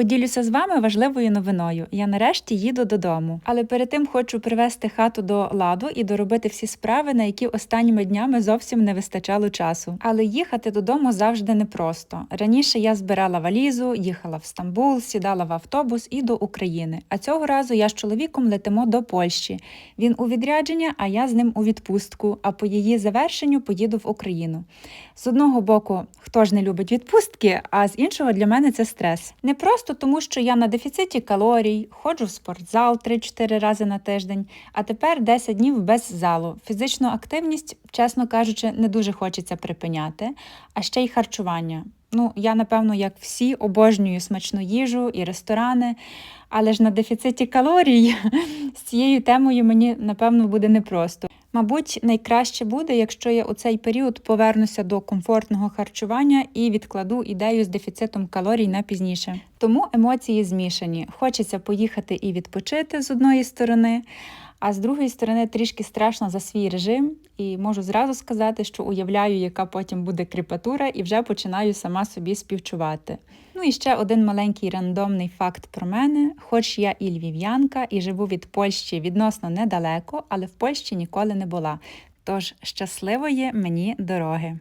Поділюся з вами важливою новиною. Я нарешті їду додому. Але перед тим хочу привести хату до ладу і доробити всі справи, на які останніми днями зовсім не вистачало часу. Але їхати додому завжди непросто. Раніше я збирала валізу, їхала в Стамбул, сідала в автобус і до України. А цього разу я з чоловіком летимо до Польщі. Він у відрядження, а я з ним у відпустку. А по її завершенню поїду в Україну. З одного боку, хто ж не любить відпустки, а з іншого для мене це стрес. Не просто тому, що я на дефіциті калорій, ходжу в спортзал 3-4 рази на тиждень, а тепер 10 днів без залу. Фізичну активність, чесно кажучи, не дуже хочеться припиняти, а ще й харчування. Ну, я, напевно, як всі, обожнюю смачну їжу і ресторани, але ж на дефіциті калорій з цією темою мені, напевно, буде непросто. Мабуть, найкраще буде, якщо я у цей період повернуся до комфортного харчування і відкладу ідею з дефіцитом калорій на пізніше. Тому емоції змішані. Хочеться поїхати і відпочити з одної сторони, а з другої сторони трішки страшно за свій режим, і можу зразу сказати, що уявляю, яка потім буде кріпатура, і вже починаю сама собі співчувати. Ну і ще один маленький рандомний факт про мене. Хоч я і львів'янка, і живу від Польщі відносно недалеко, але в Польщі ніколи не була. Тож щасливої мені дороги!